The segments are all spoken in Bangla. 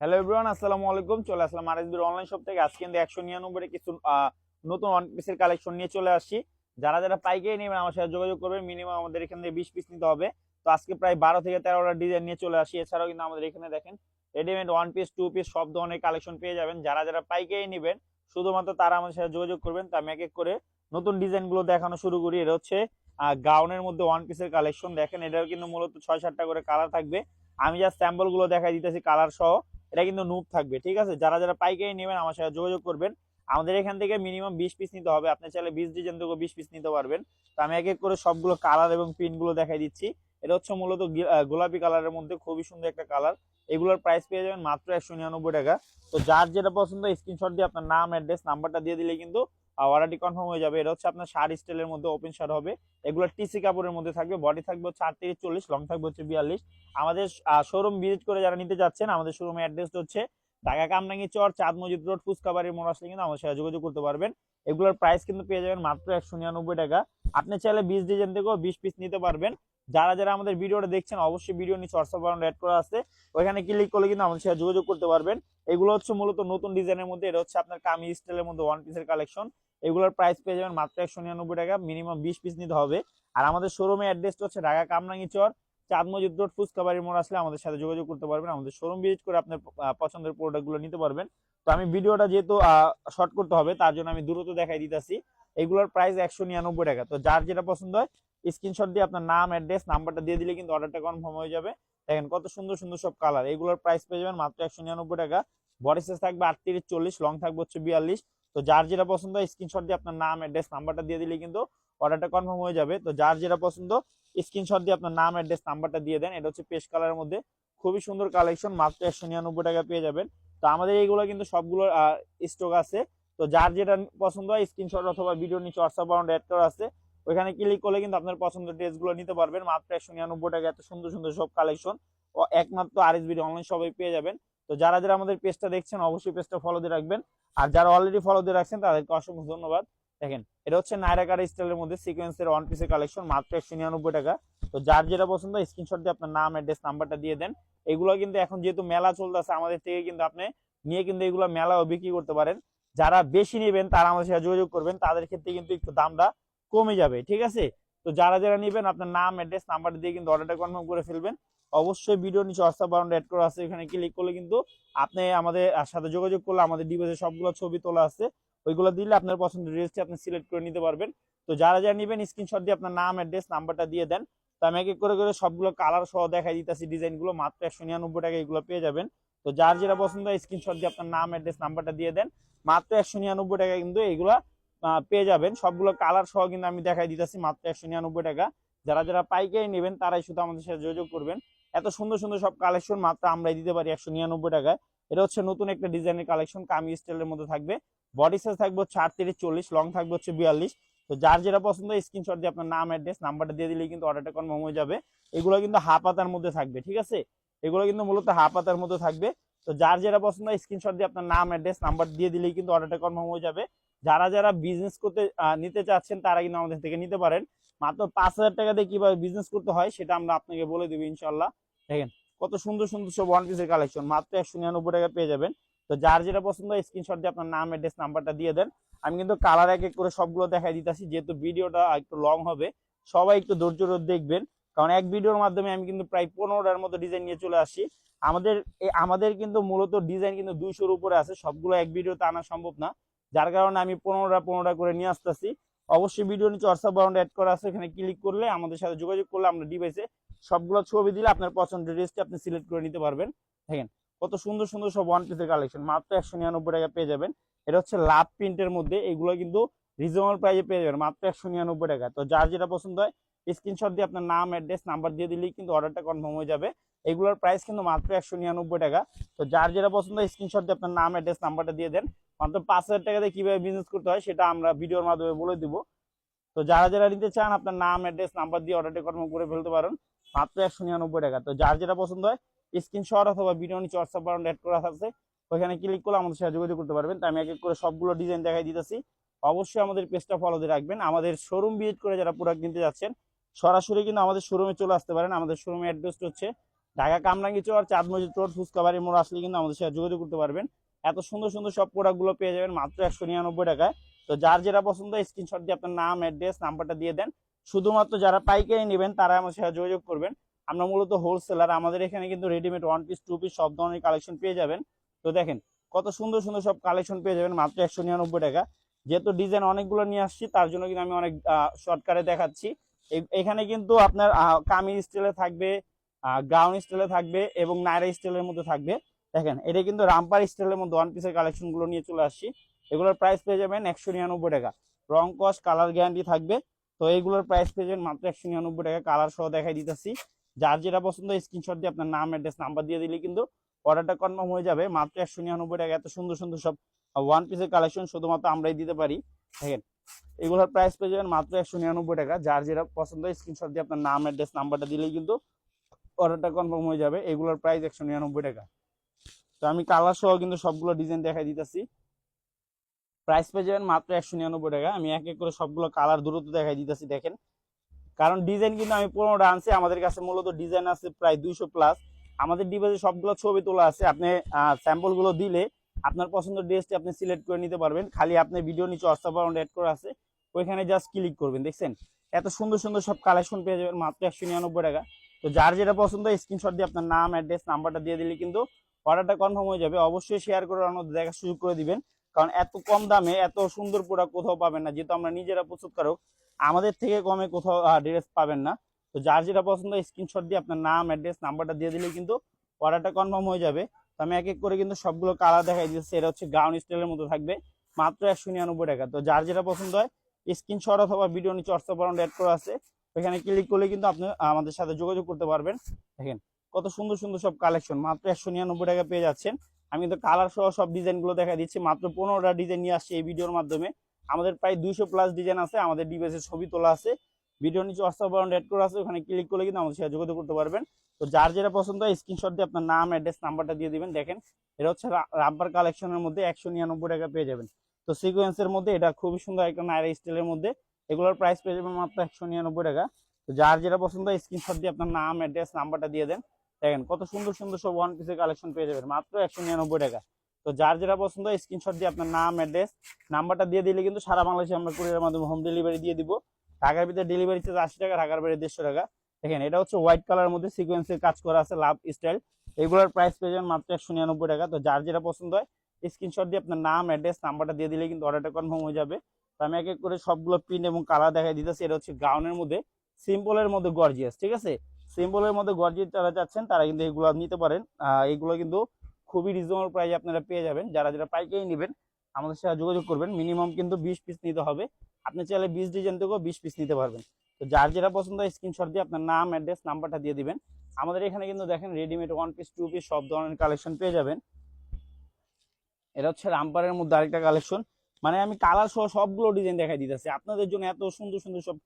হ্যালো এভরিওয়ান আসসালামু আলাইকুম। চলে আসলাম আরএসবির অনলাইন শপ থেকে। আজকে কিন্তু একশো নিরানব্বই কিছু নতুন ওয়ান পিসের কালেকশন নিয়ে চলে আসছি। যারা যারা পাইকারি নেবেন, আমার সাথে যোগাযোগ করবেন। মিনিমাম আমাদের এখান থেকে বিশ পিস নিতে হবে। তো আজকে প্রায় বারো থেকে তেরোটা ডিজাইন নিয়ে চলে আসি। এছাড়াও কিন্তু আমাদের এখানে দেখেন readymade one piece two piece সব ধরনের কালেকশন পেয়ে যাবেন। যারা যারা পাইকারি নেবেন, শুধুমাত্র তারা আমাদের সাথে যোগাযোগ করবেন। তা আমি এক এক করে নতুন ডিজাইনগুলো দেখানো শুরু করি। এটা হচ্ছে গাউনের মধ্যে ওয়ান পিসের কালেকশন দেখেন, এটার কিন্তু মূলত ছয় সাতটা করে কালার থাকবে। আমি যা স্যাম্পলগুলো দেখাই দিতেছি কালার সহ। এটা কিন্তু নুপ থাকবে, ঠিক আছে? যারা যারা পাইকারি নেবেন আমার সাথে যোগাযোগ করবেন। আমাদের এখান থেকে মিনিমাম বিশ পিস নিতে হবে। আপনি চাইলে বিশ ডিজাইন থেকে বিশ পিস নিতে পারবেন। তো আমি এক এক করে সবগুলো কালার এবং প্রিন্টগুলো দেখাই দিচ্ছি। এটা হচ্ছে মূলত গোলাপি কালারের মধ্যে খুবই সুন্দর একটা কালার এগুলোর প্রাইস পেয়ে যাবেন মাত্র একশো নিরানব্বই টাকা। তো যার যেটা পছন্দ স্ক্রিনশট দিয়ে আপনার নাম অ্যাড্রেস নাম্বারটা দিয়ে দিলে কিন্তু অর্ডারটি কনফার্ম হয়ে যাবে। এটা হচ্ছে আপনার শার্ট স্টাইলের মধ্যে ওপেন শার্ট হবে। এগুলো টিসি কাপড়ের মধ্যে থাকবে। বডি থাকবে হচ্ছে আটত্রিশ, চল্লিশ লং থাকবে হচ্ছে বিয়াল্লিশ। আমাদের শোরুম ভিজিট করে যারা নিতে যাচ্ছেন, আমাদের শোরুমের অ্যাড্রেস হচ্ছে ঢাকা কামরাঙ্গি চর, চাঁদ মজিদ রোড ফুচকাবাড়ির মোড় আসলে কিন্তু আমাদের সাথে যোগাযোগ করতে পারবেন। এগুলোর প্রাইস কিন্তু পেয়ে যাবেন মাত্র একশো নিরানব্বই টাকা। আপনি চাইলে বিশ ডিজাইন থেকেও বিশ পিস নিতে পারবেন। যারা যারা আমাদের ভিডিওটা দেখছেন, অবশ্যই ভিডিও নিচে হোয়াটসঅ্যাপ বাটন অ্যাড করা আছে। ওইখানে ক্লিক করলে কিন্তু আমাদের সাথে যোগাযোগ করতে পারবেন। এগুলো হচ্ছে মূলত নতুন ডিজাইনের মধ্যে। এটা হচ্ছে আপনার কামি স্টাইলের মধ্যে ওয়ান পিসের কালেকশন এগুলোর প্রাইস পেয়ে যাবেন মাত্র একশো নিরানব্বই টাকা মিনিমাম বিশ পিস নিতে হবে। আর আমাদের শোরুমের অ্যাড্রেসটা হচ্ছে ঢাকা কামরাঙ্গি চর, চাঁদ মজিদ রোড ফুচকাবাড়ির মোড় আসলে আমাদের সাথে যোগাযোগ করতে পারবেন। আমাদের শোরুম ভিজিট করে আপনার পছন্দের প্রোডাক্টগুলো নিতে পারবেন। তো আমি ভিডিওটা যেহেতু শর্ট করতে হবে, তার জন্য আমি দ্রুত দেখাই দিতেছি। এগুলোর প্রাইস একশো নিরানব্বই টাকা। তো যার যেটা পছন্দ হয় স্ক্রিনশট দিয়ে আপনার নাম অ্যাড্রেস নাম্বারটা দিয়ে দিলে কিন্তু অর্ডারটা কনফার্ম হয়ে যাবে। দেখেন কত সুন্দর সুন্দর সব কালার এগুলোর প্রাইস পেয়ে যাবেন মাত্র একশো নিরানব্বই টাকা। বডি সাইজ থাকবে আটত্রিশ, চল্লিশ লং থাকবে হচ্ছে বিয়াল্লিশ। তো যার যেটা পছন্দ হয় স্ক্রিনশট দিয়ে আপনার নাম অ্যাড্রেস নাম্বারটা দিয়ে দিলে কিন্তু অর্ডারটা কনফার্ম হয়ে যাবে। তো যার যেটা পছন্দ স্ক্রিনশট দিয়ে আপনার নাম অ্যাড্রেস নাম্বারটা দিয়ে দেন। এটা হচ্ছে পেস্ট কালারের মধ্যে। খুবই সুন্দর কালেকশন মাত্র একশো নিরানব্বই টাকা পেয়ে যাবেন। তো আমাদের এইগুলো কিন্তু সবগুলো স্টক আছে। তো যার যেটা পছন্দ হয় স্ক্রিনশট অথবা ভিডিও নিচে হোয়াটসঅ্যাপ বাউন্ড অ্যাড করা আছে। ওইখানে ক্লিক করলে কিন্তু আপনার পছন্দের ড্রেসগুলো নিতে পারবেন। মাত্র একশো নিরানব্বই টাকা এত সুন্দর সুন্দর সব কালেকশন ও একমাত্র আর এস বিডি অনলাইন সবাই পেয়ে যাবেন। তো যারা যারা আমাদের পেজটা দেখছেন, অবশ্যই পেজটা ফলো দিয়ে রাখবেন। আর যারা অলরেডি ফলো দিয়ে রাখছেন, তাদেরকে অসংখ্য ধন্যবাদ। দেখেন, এটা হচ্ছে নায়রাকার স্টাইলের মধ্যে সিকোয়েন্সের ওয়ান পিসের কালেকশন মাত্র একশো নিরানব্বই টাকা। তো যার যেটা পছন্দ স্ক্রিনশট দিয়ে আপনার নাম অ্যাড্রেস নাম্বারটা দিয়ে দেন। এগুলো কিন্তু এখন যেহেতু মেলা চলতেছে, আমাদের থেকে কিন্তু আপনি নিয়ে কিন্তু এগুলো মেলাও বিক্রি করতে পারেন। যারা বেশি নেবেন, তারা আমাদের সাথে যোগাযোগ করবেন। তাদের ক্ষেত্রে কিন্তু একটু দামটা কমে যাবে, ঠিক আছে? তো যারা যারা নেবেন, আপনার নাম অ্যাড্রেস নাম্বার দিয়ে কিন্তু অর্ডারটা কনফার্ম করে ফেলবেন। অবশ্যই ভিডিও নিচে হোয়াটসঅ্যাপ বাউন্ড অ্যাড করা আছে। এখানে ক্লিক করলে কিন্তু আপনি আমাদের সাথে যোগাযোগ করলে আমাদের ডিভাইসে সবগুলো ছবি তোলা আছে। ওইগুলো দিলে আপনার পছন্দের ড্রেসটি আপনি সিলেক্ট করে নিতে পারবেন। তো যারা যারা নেবেন স্ক্রিনশট দিয়ে আপনার নাম অ্যাড্রেস নাম্বারটা দিয়ে দেন। তো আমি এক করে করে সবগুলো কালার সহ দেখাই দিতেছি। ডিজাইনগুলো মাত্র একশো নিরানব্বই টাকা এগুলো পেয়ে যাবেন। তো যার যেটা পছন্দ হয় স্ক্রিনশট দিয়ে আপনার নাম অ্যাড্রেস নাম্বারটা দিয়ে দেন। মাত্র একশো নিরানব্বই টাকা কিন্তু এগুলা পেয়ে যাবেন। সবগুলো কালার সহ কিন্তু আমি দেখাই দিতেছি মাত্র একশো নিরানব্বই টাকা। যারা যারা পাইকারি নেবেন, তারাই শুধু আমাদের সাথে যোগাযোগ করবেন। এত সুন্দর সুন্দর সব কালেকশন মাত্র আমরাই দিতে পারি একশো নিরানব্বই টাকায়। এটা হচ্ছে নতুন একটা ডিজাইনের কালেকশন কামি স্টাইলের মধ্যে থাকবে। বডি সাইজ থাকবে হচ্ছে আটত্রিশ, চল্লিশ লং থাকবে হচ্ছে বিয়াল্লিশ। তো যার যেটা পছন্দ স্ক্রিনশট দিয়ে আপনার নাম অ্যাড্রেস নাম্বারটা দিয়ে দিলেই কিন্তু অর্ডারটা কনফার্ম হয়ে যাবে। এগুলো কিন্তু হাফ হাতার মধ্যে থাকবে, ঠিক আছে? এগুলো কিন্তু মূলত হাফ হাতার মধ্যে থাকবে। তো যার যেটা পছন্দ স্ক্রিনশট দিয়ে আপনার নাম অ্যাড্রেস নাম্বার দিয়ে দিলেই কিন্তু অর্ডারটা কনফার্ম হয়ে যাবে। যারা যারা বিজনেস করতে নিতে চাচ্ছেন তারা কিন্তু আমাদের থেকে নিতে পারেন। মাত্র পাঁচ হাজার টাকা দিয়ে কীভাবে বিজনেস করতে হয় সেটা আমরা আপনাকে বলে দেবো ইনশাল্লাহ দেখেন, কত সুন্দর সুন্দর সব ওয়ান পিসের কালেকশন মাত্র একশো নিরানব্বই টাকা পেয়ে যাবেন। তো যার যেটা পছন্দ হয় স্ক্রিনশট দিয়ে আপনার নাম অ্যাড্রেস নাম্বারটা দিয়ে দেন। আমি কিন্তু কালার এক এক করে সবগুলো দেখাই দিতেছি, যেহেতু ভিডিওটা একটু লং হবে। সবাই একটু ধৈর্য ধরে দেখবেন। কারণ এক ভিডিওর মাধ্যমে আমি কিন্তু প্রায় পনেরোটার মতো ডিজাইন নিয়ে চলে আসি আমাদের আমাদের কিন্তু মূলত ডিজাইন কিন্তু দুইশোর উপরে আছে। সবগুলো এক ভিডিওতে আনা সম্ভব না। যার কারণে আমি পনেরোটা পনেরোটা করে নিয়ে আসতেছি। অবশ্যই ভিডিও নিচে হোয়াটসঅ্যাপ বাউন্ড অ্যাড করা আছে, এখানে ক্লিক করলে আমাদের সাথে যোগাযোগ করলে আমরা ডিভাইসে সবগুলো ছবি দিলে আপনার পছন্দের ড্রেসটি আপনি সিলেক্ট করে নিতে পারবেন। দেখেন, কত সুন্দর সুন্দর সব ওয়ান পিসের কালেকশন মাত্র একশো নিরানব্বই টাকা পেয়ে যাবেন। এটা হচ্ছে লাভ প্রিন্টের মধ্যে, এগুলো কিন্তু রিজনেবল প্রাইসে পেয়ে যাবেন, মাত্র একশো নিরানব্বই টাকা। তো যার যেটা পছন্দ হয় স্ক্রিনশট দিয়ে আপনার নাম অ্যাড্রেস নাম্বার দিয়ে দিলেই কিন্তু অর্ডারটা কনফার্ম হয়ে যাবে। এগুলোর প্রাইস কিন্তু মাত্র একশো নিরানব্বই টাকা। তো যার যেটা পছন্দ হয় স্ক্রিনশট দিয়ে আপনার নাম অ্যাড্রেস নাম্বারটা দিয়ে দেন। মাত্র পাঁচ হাজার টাকা দিয়ে কীভাবে বিজনেস করতে হয় সেটা আমরা ভিডিওর মাধ্যমে বলে দিব। তো যারা যারা নিতে চান, আপনার নাম অ্যাড্রেস নাম্বার দিয়ে অর্ডারটা কনফার্ম করে ফেলতে পারেন, মাত্র একশো নিরানব্বই টাকা। তো যার যেটা পছন্দ হয় স্ক্রিনশট অথবা ভিডিও নিচে হোয়াটসঅ্যাপ বাটন অ্যাড করা থাকছে, ওইখানে ক্লিক করলে আমাদের সাথে যোগাযোগ করতে পারবেন। তো আমি এক এক করে সবগুলো ডিজাইন দেখাই দিতেছি। অবশ্যই আমাদের পেজটা ফলো দিয়ে রাখবেন। আমাদের শোরুম ভিজিট করে যারা প্রোডাক্ট কিনতে যাচ্ছেন, সরাসরি কিন্তু আমাদের শোরুমে চলে আসতে পারেন। আমাদের শোরুমের অ্যাড্রেসটা হচ্ছে ঢাকা কামরাঙ্গি চর চাঁদ মসজিদ রোড ফুচকাবাড়ি মোড়, আসলে কিন্তু আমাদের সাথে যোগাযোগ করতে পারবেন। এত সুন্দর সুন্দর সব প্রোডাক্টগুলো পেয়ে যাবেন মাত্র একশো নিরানব্বই টাকায়। তো যার যেটা পছন্দ স্ক্রিনশট দিয়ে আপনার নাম অ্যাড্রেস নাম্বারটা দিয়ে দেন। শুধুমাত্র যারা পাইকারি নেবেন তারা আমার সাথে যোগাযোগ করবেন। আমরা মূলত হোলসেলার আমাদের এখানে কিন্তু readymade one piece two piece সব ধরনের কালেকশন পেয়ে যাবেন। তো দেখেন, কত সুন্দর সুন্দর সব কালেকশন পেয়ে যাবেন মাত্র একশো নিরানব্বই টাকা। যেহেতু ডিজাইন অনেকগুলো নিয়ে আসছি, তার জন্য কিন্তু আমি অনেক শর্টকাটে দেখাচ্ছি। এখানে কিন্তু আপনার কামিজ স্টাইলে থাকবে গাউন স্টাইলে থাকবে এবং নাইরা স্টাইলের মধ্যে থাকবে। দেখেন, এটা কিন্তু রামপার স্টাইলের মধ্যে ওয়ান পিসের কালেকশনগুলো নিয়ে চলে আসছি। এগুলোর প্রাইস পেয়ে যাবেন একশো নিরানব্বই টাকা। রং কস কালার গ্যারান্টি থাকবে। তো এইগুলোর প্রাইস পেয়ে যাবেন মাত্র একশো নিরানব্বই টাকা। কালার সহ দেখাই দিতেছি। যার যেটা পছন্দ স্ক্রিনশট দিয়ে আপনার নাম অ্যাড্রেস নাম্বার দিয়ে দিলে কিন্তু অর্ডারটা কনফার্ম হয়ে যাবে। মাত্র একশো নিরানব্বই টাকা। এত সুন্দর সুন্দর সব ওয়ান পিসের কালেকশন শুধুমাত্র আমরাই দিতে পারি। দেখেন, এগুলোর প্রাইস পেয়ে যাবেন মাত্র একশো নিরানব্বই টাকা। যার যেটা পছন্দ স্ক্রিনশট দিয়ে আপনার নাম অ্যাড্রেস নাম্বারটা দিলেই কিন্তু অর্ডারটা কনফার্ম হয়ে যাবে। এগুলোর প্রাইস একশো নিরানব্বই টাকা। তো আমি কালার সহ কিন্তু সবগুলো ডিজাইন দেখাই দিতেছি। প্রাইস পেয়ে যাবেন মাত্র একশো নিরানব্বই টাকা। আমি এক এক করে সবগুলো কালার দ্রুত দেখাই দিতেছি, দেখেন। কারণ ডিজাইন কিন্তু আমি পনেরোটা আনছি, আমাদের কাছে মূলত ডিজাইন আছে প্রায় দুইশো প্লাস আমাদের ডিভাইসে সবগুলো ছবি তোলা আছে, আপনি স্যাম্পলগুলো দিলে আপনার পছন্দের ড্রেসটি আপনি সিলেক্ট করে নিতে পারবেন। খালি আপনি ভিডিও নিচে হোয়াটসঅ্যাপ অ্যাড করা আছে, ওইখানে জাস্ট ক্লিক করবেন, দেখছেন? এত সুন্দর সুন্দর সব কালেকশন পেয়ে যাবেন মাত্র একশো নিরানব্বই টাকা। তো যার যেটা পছন্দ স্ক্রিনশট দিয়ে আপনার নাম অ্যাড্রেস নাম্বারটা দিয়ে দিলে কিন্তু অর্ডারটা কনফার্ম হয়ে যাবে। অবশ্যই শেয়ার করে অন্যদের দেখার সুযোগ করে দিবেন। কারণ এত কম দামে, এত সুন্দর প্রোডাক্ট কোথাও পাবেন না। যেহেতু আমরা নিজেরা প্রস্তুতকারক আমাদের থেকে কমে কোথাও ড্রেস পাবেন না। তো যার যেটা পছন্দ স্ক্রিনশট দিয়ে আপনার নাম অ্যাড্রেস নাম্বারটা দিয়ে দিলে কিন্তু অর্ডারটা কনফার্ম হয়ে যাবে। তো আমি এক এক করে কিন্তু সবগুলো কালার দেখাই দিচ্ছি এটা হচ্ছে গাউন স্টাইলের মতো থাকবে। মাত্র একশো নিরানব্বই টাকা। তো যার যেটা পছন্দ হয় স্ক্রিনশট অথবা ভিডিও নিচে হোয়াটসঅ্যাপ অ্যাড করা আছে। ওইখানে ক্লিক করলে কিন্তু আপনি, আমাদের সাথে যোগাযোগ করতে পারবেন। দেখেন কত সুন্দর সুন্দর সব কালেকশন মাত্র একশো নিরানব্বই টাকা পেয়ে যাচ্ছেন। আমি কিন্তু কালার সহ সব ডিজাইনগুলো দেখা দিচ্ছি, মাত্র পনেরোটা ডিজাইন নিয়ে আসছি এই ভিডিওর মাধ্যমে। আমাদের প্রায় দুইশো প্লাস ডিজাইন আছে, আমাদের ডিভাইসের ছবি তোলা আছে। ভিডিও নিচে হোয়াটসঅ্যাপ অ্যাড করা আছে, ওখানে ক্লিক করলে কিন্তু আমাদের সাথে যোগাযোগ করতে পারবেন। তো যার যেটা পছন্দ হয় স্ক্রিনশট দিয়ে আপনার নাম অ্যাড্রেস নাম্বারটা দিয়ে দিবেন। দেখেন, এটা হচ্ছে রাব্বার কালেকশনের মধ্যে একশো নিরানব্বই টাকা পেয়ে যাবেন। তো সিকোয়েন্সের মধ্যে এটা খুবই সুন্দর একটা নাইরা স্টাইলের মধ্যে, এগুলোর প্রাইস পেয়ে যাবেন মাত্র একশো নিরানব্বই টাকা। তো যার যেটা পছন্দ হয় স্ক্রিনশট দিয়ে আপনার নাম অ্যাড্রেস নাম্বারটা দিয়ে দেন। দেখেন কত সুন্দর সুন্দর সব ওয়ান পিসের কালেকশন পেয়ে যাবেন, মাত্র একশো নিরানব্বই টাকা। তো যার যেটা পছন্দ হয় স্ক্রিনশট দিয়ে আপনার নাম অ্যাড্রেস নাম্বারটা দিয়ে দিলে কিন্তু সারা বাংলাদেশে আমরা কুরিয়ারের মাধ্যমে হোম ডেলিভারি দিয়ে দিব। ঢাকার ভিতরে ডেলিভারি চার্জ আশি টাকা, ঢাকার বাইরে দেড়শো টাকা। দেখেন, এটা হচ্ছে হোয়াইট কালারের মধ্যে সিকোয়েন্সের কাজ করা আছে লাভ স্টাইল এগুলোর প্রাইস পেয়ে যাবেন মাত্র একশো নিরানব্বই টাকা। তো যার যেটা পছন্দ হয় স্ক্রিনশট দিয়ে আপনার নাম অ্যাড্রেস নাম্বারটা দিয়ে দিলে কিন্তু অর্ডারটা কনফার্ম হয়ে যাবে। তো আমি এক এক করে সবগুলো প্রিন্ট এবং কালার দেখাই দিতেছি। এটা হচ্ছে গাউনের মধ্যে সিম্পলের মধ্যে গর্জিয়াস ঠিক আছে? সিম্পলের মধ্যে গর্জিয়াস যারা যাচ্ছেন, তারা কিন্তু এগুলো নিতে পারেন। এগুলো কিন্তু খুবই রিজনেবল প্রাইসে আপনারা পেয়ে যাবেন। যারা যারা পাইকারি নেবেন, আমাদের সাথে যোগাযোগ করবেন। মিনিমাম কিন্তু বিশ পিস নিতে হবে। আপনি চাইলে বিশ ডিজাইন থেকেও বিশ পিস নিতে পারবেন। তো যার যেটা পছন্দ হয় স্ক্রিনশট দিয়ে আপনার নাম অ্যাড্রেস নাম্বারটা দিয়ে দিবেন। আমাদের এখানে কিন্তু দেখেন readymade one piece two piece সব ধরনের কালেকশন পেয়ে যাবেন। এটা হচ্ছে রামপারের মধ্যে আরেকটা কালেকশন মানে আমি কালার সহ সবগুলো ডিজাইন দেখাই দিতেছি। আপনাদের জন্য এত সুন্দর সুন্দর সব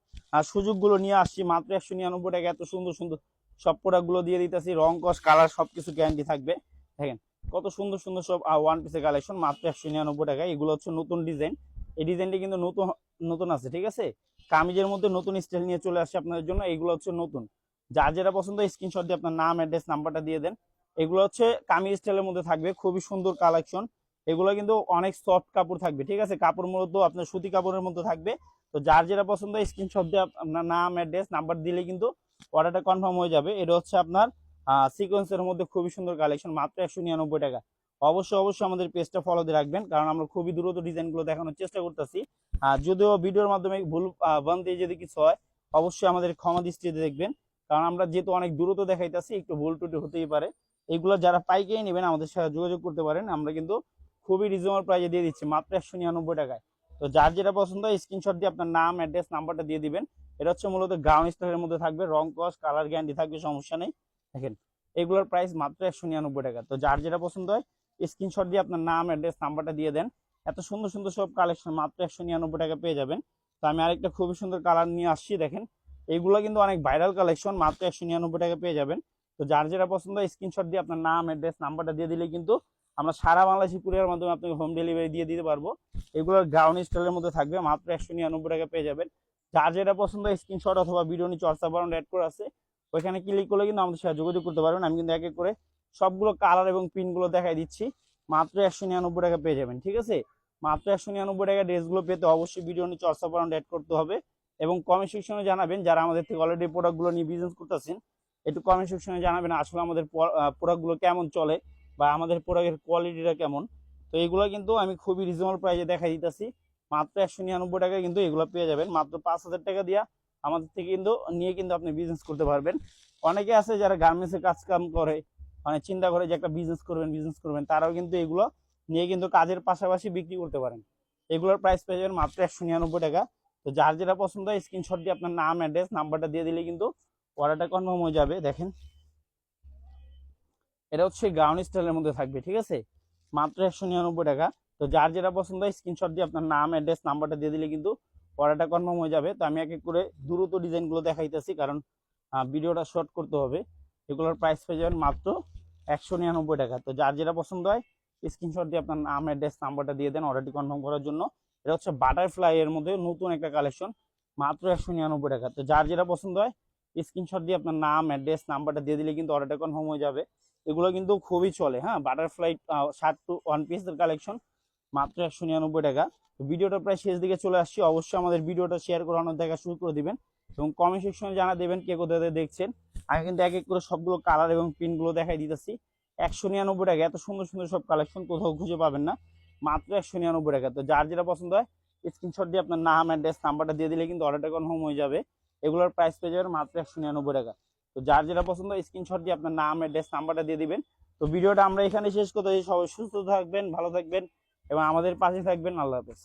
সুযোগগুলো নিয়ে আসছি। মাত্র একশো নিরানব্বই টাকা এত সুন্দর সুন্দর সব প্রোডাক্টগুলো দিয়ে দিতেছি। রং, কস কালার সবকিছু গ্যারান্টি থাকবে। দেখেন, কত সুন্দর সুন্দর সব ওয়ান পিসের কালেকশন মাত্র একশো নিরানব্বই টাকা। এগুলো হচ্ছে নতুন ডিজাইন এই ডিজাইনটি কিন্তু নতুন নতুন আছে, ঠিক আছে? কামিজের মধ্যে নতুন স্টাইল নিয়ে চলে আসছে আপনাদের জন্য। এগুলো হচ্ছে নতুন। যা যেটা পছন্দ স্ক্রিনশট দিয়ে আপনার নাম অ্যাড্রেস নাম্বারটা দিয়ে দেন। এগুলো হচ্ছে কামিজ স্টাইলের মধ্যে থাকবে। খুবই সুন্দর কালেকশন এগুলো কিন্তু অনেক সফট কাপড় থাকবে, ঠিক আছে? কাপড় মূলত আপনার সুতি কাপড়ের মধ্যে থাকবে। তো যার যেটা পছন্দ স্ক্রিনশট দিয়ে আপনার নাম অ্যাড্রেস নাম্বার দিলে কিন্তু অর্ডারটা কনফার্ম হয়ে যাবে। এটা হচ্ছে আপনার সিকোয়েন্সের মধ্যে খুবই সুন্দর কালেকশন মাত্র একশো নিরানব্বই টাকা। অবশ্যই অবশ্যই আমাদের পেজটা ফলো দিয়ে রাখবেন, কারণ আমরা খুবই দ্রুত ডিজাইনগুলো দেখানোর চেষ্টা করতেছি। যদিও ভিডিওর মাধ্যমে ভুল বানতে যদি কিছু হয়, অবশ্যই আমাদের ক্ষমা দৃষ্টিতে দেখবেন। কারণ আমরা যেহেতু অনেক দ্রুত দেখাইতেছি, একটু ভুল টুটি হতেই পারে। এগুলো যারা পাইকেই নেবেন, আমাদের সাথে যোগাযোগ করতে পারেন। আমরা কিন্তু খুবই রিজনেবল প্রাইজে দিয়ে দিচ্ছি, মাত্র একশো নিরানব্বই টাকায়। তো যার যেটা পছন্দ হয় স্ক্রিনশট দিয়ে আপনার নাম অ্যাড্রেস নাম্বারটা দিয়ে দিবেন। এটা হচ্ছে মূলত গাউন স্টাইলের মধ্যে থাকবে, রং কস কালার গ্যারান্টি থাকবে, সমস্যা নেই। দেখেন, এগুলোর প্রাইস মাত্র একশো নিরানব্বই টাকা। তো যার যেটা পছন্দ হয় স্ক্রিনশট দিয়ে আপনার নাম অ্যাড্রেস নাম্বারটা দিয়ে দেন। এত সুন্দর সুন্দর সব কালেকশন মাত্র একশো নিরানব্বই টাকা পেয়ে যাবেন। তো আমি আরেকটা খুবই সুন্দর কালার নিয়ে আসছি, দেখেন। এগুলো কিন্তু অনেক ভাইরাল কালেকশন মাত্র একশো নিরানব্বই টাকা পেয়ে যাবেন। তো যার যেটা পছন্দ হয় স্ক্রিনশট দিয়ে আপনার নাম অ্যাড্রেস নাম্বারটা দিয়ে দিলে কিন্তু আমরা সারা বাংলাদেশি কুরিয়ার মাধ্যমে আপনাকে হোম ডেলিভারি দিয়ে দিতে পারব। এগুলো গ্রাউন্ড স্টাইলের মধ্যে থাকবে, মাত্র একশো নিরানব্বই টাকা পেয়ে যাবেন। যার যেটা পছন্দ স্ক্রিনশট অথবা ভিডিও নিচে হোয়াটসঅ্যাপ অ্যাড করা আছে, ওইখানে ক্লিক করলে কিন্তু আমাদের সাথে যোগাযোগ করতে পারবেন। আমি কিন্তু এক এক করে সবগুলো কালার এবং পিনগুলো দেখাই দিচ্ছি। মাত্র একশো নিরানব্বই টাকা পেয়ে যাবেন, ঠিক আছে? মাত্র একশো নিরানব্বই টাকা ড্রেসগুলো পেতে অবশ্যই ভিডিও নিচে হোয়াটসঅ্যাপ অ্যাকাউন্ট অ্যাড করতে হবে এবং কমেন্ট সেকশনে জানাবেন যারা আমাদের থেকে অলরেডি প্রোডাক্টগুলো নিয়ে বিজনেস করতেছেন। একটু কমেন্ট সেকশনে জানাবেন আসলে আমাদের প্রোডাক্টগুলো কেমন চলে। বা আমাদের প্রোডাক্টের কোয়ালিটিটা কেমন, তো এগুলো কিন্তু আমি খুবই রিজনেবল প্রাইসে দেখাই দিতেছি। মাত্র একশো নিরানব্বই টাকায় কিন্তু এগুলো পেয়ে যাবেন। মাত্র পাঁচ হাজার টাকা দিয়া আমাদের থেকে কিন্তু নিয়ে কিন্তু আপনি বিজনেস করতে পারবেন। অনেকে আছে যারা গার্মেন্টসের কাজ কাম করে মানে চিন্তা করে যে একটা বিজনেস করবেন বিজনেস করবেন, তারাও কিন্তু এগুলো নিয়ে কিন্তু কাজের পাশাপাশি বিক্রি করতে পারেন। এগুলোর প্রাইস পেয়ে যাবেন মাত্র একশো নিরানব্বই টাকা। তো যার যেটা পছন্দ হয় স্ক্রিনশট দিয়ে আপনার নাম অ্যাড্রেস নাম্বারটা দিয়ে দিলে কিন্তু অর্ডারটা কনফার্ম হয়ে যাবে। দেখেন। এটা হচ্ছে গাউন স্টাইলের মধ্যে থাকবে, ঠিক আছে? মাত্র একশো নিরানব্বই টাকা। তো যার যেটা পছন্দ হয় স্ক্রিনশট দিয়ে আপনার নাম অ্যাড্রেস নাম্বারটা দিয়ে দিলে কিন্তু অর্ডারটা কনফার্ম হয়ে যাবে। তো আমি এক এক করে দ্রুত ডিজাইনগুলো দেখাইতেছি, কারণ ভিডিওটা শর্ট করতে হবে। এগুলোর প্রাইস পেয়ে যাবেন মাত্র একশো নিরানব্বই টাকা। তো যার যেটা পছন্দ হয় স্ক্রিনশট দিয়ে আপনার নাম অ্যাড্রেস নাম্বারটা দিয়ে দেন অর্ডারটি কনফার্ম করার জন্য। এটা হচ্ছে বাটারফ্লাই এর মধ্যে নতুন একটা কালেকশন মাত্র একশো নিরানব্বই টাকা। তো যার যেটা পছন্দ হয় স্ক্রিনশট দিয়ে আপনার নাম অ্যাড্রেস নাম্বারটা দিয়ে দিলে কিন্তু অর্ডারটা কনফার্ম হয়ে যাবে। এগুলো কিন্তু খুবই চলে হ্যাঁ? বাটারফ্লাই শার্ট টু ওয়ান পিসের কালেকশন মাত্র একশো নিরানব্বই টাকা। ভিডিওটা প্রায় শেষ দিকে চলে আসছি। অবশ্যই আমাদের ভিডিওটা শেয়ার করানোর দেখা শুরু করে দিবেন এবং কমেন্ট সেকশনে জানা দেবেন কে কোথায় দেখছেন। আমি কিন্তু এক এক করে সবগুলো কালার এবং প্রিন্টগুলো দেখাই দিতেছি। একশো নিরানব্বই টাকা, এত সুন্দর সুন্দর সব কালেকশন কোথাও খুঁজে পাবেন না। মাত্র একশো নিরানব্বই টাকা। তো যার যেটা পছন্দ হয় স্ক্রিনশট দিয়ে আপনার নাম অ্যাড্রেস নাম্বারটা দিয়ে দিলে কিন্তু অর্ডারটা কনফার্ম হয়ে যাবে। এগুলোর প্রাইস পেয়ে যাবেন মাত্র একশো নিরানব্বই টাকা। তো যার যেটা পছন্দ স্ক্রিনশট দিয়ে আপনার নাম অ্যাড্রেস নাম্বারটা দিয়ে দিবেন। তো ভিডিওটা আমরা এখানে শেষ করতে। সবাই সুস্থ থাকবেন, ভালো থাকবেন এবং আমাদের পাশে থাকবেন। আল্লাহ হাফেজ।